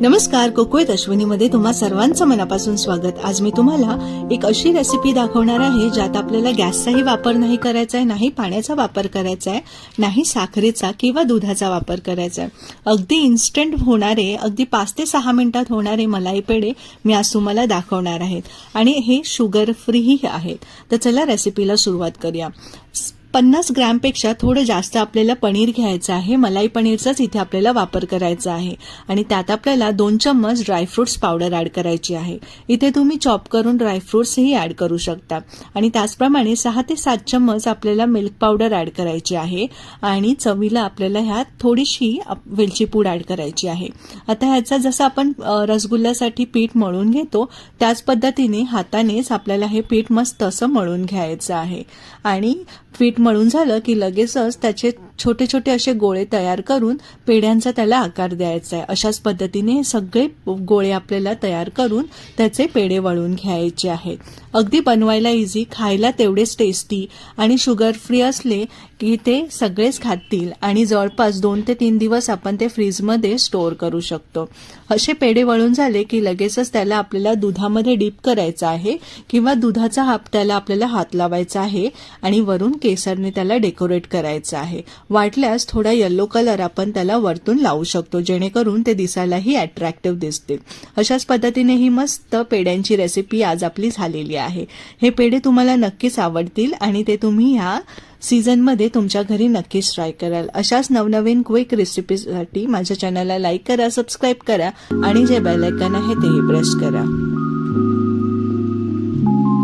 नमस्कार कोकळत अश्विनीमध्ये तुम्हा सर्वांचं मनापासून स्वागत. आज मी तुम्हाला एक अशी रेसिपी दाखवणार आहे ज्यात आपल्याला गॅसचाही वापर नाही करायचा आहे नाही पाण्याचा वापर करायचा आहे नाही साखरेचा किंवा दुधाचा वापर करायचा आहे. अगदी इन्स्टंट होणारे अगदी पाच ते सहा मिनिटात होणारे मलाई पेढे मी आज तुम्हाला दाखवणार आहेत. आणि हे शुगर फ्रीही आहेत. तर चला रेसिपीला सुरुवात करूया. पन्नास ग्रॅमपेक्षा थोडं जास्त आपल्याला पनीर घ्यायचं आहे. मलाई पनीरचाच इथे आपल्याला वापर करायचा आहे. आणि त्यात आपल्याला दोन चम्मच ड्रायफ्रुट्स पावडर ॲड करायची आहे. इथे तुम्ही चॉप करून ड्रायफ्रुट्सही ॲड करू शकता. आणि त्याचप्रमाणे सहा ते सात चम्मच आपल्याला मिल्क पावडर ॲड करायची आहे. आणि चवीला आपल्याला ह्यात थोडीशी वेलची पूड ॲड करायची आहे. आता ह्याचा जसं आपण रसगुल्ल्यासाठी पीठ मळून घेतो त्याच पद्धतीने हातानेच आपल्याला हे पीठ मस्त असं मळून घ्यायचं आहे. आणि पीठ मळून झालं की लगेचच त्याचे छोटे छोटे असे गोळे तयार करून पेढ्यांचा त्याला आकार द्यायचा आहे. अशाच पद्धतीने हे सगळे गोळे आपल्याला तयार करून त्याचे पेढे वळून घ्यायचे आहेत. अगदी बनवायला इझी खायला तेवढेच टेस्टी आणि शुगर फ्री असले की ते सगळेच खातील आणि जवळपास दोन ते तीन दिवस आपण ते फ्रीजमध्ये स्टोअर करू शकतो. असे पेढे वळून झाले की लगेचच त्याला आपल्याला दुधामध्ये डीप करायचं आहे किंवा दुधाचा हाप त्याला आपल्याला हात लावायचा आहे आणि वरून केसरने त्याला डेकोरेट करायचं आहे. वाटल्यास थोडा येल्लो कलर आपण त्याला वरतून लावू शकतो जेणेकरून ते दिसायलाही अट्रॅक्टिव्ह दिसतील. अशाच पद्धतीने ही मस्त पेड्यांची रेसिपी आज आपली झालेली आहे. हे पेढे तुम्हाला नक्कीच आवडतील आणि ते तुम्ही ह्या सीझनमध्ये तुमच्या घरी नक्कीच ट्राय कराल. अशाच नवनवीन क्विक रेसिपीसाठी माझ्या चॅनलला लाईक करा सबस्क्राईब करा आणि जे बेलायकन आहे तेही प्रेस करा.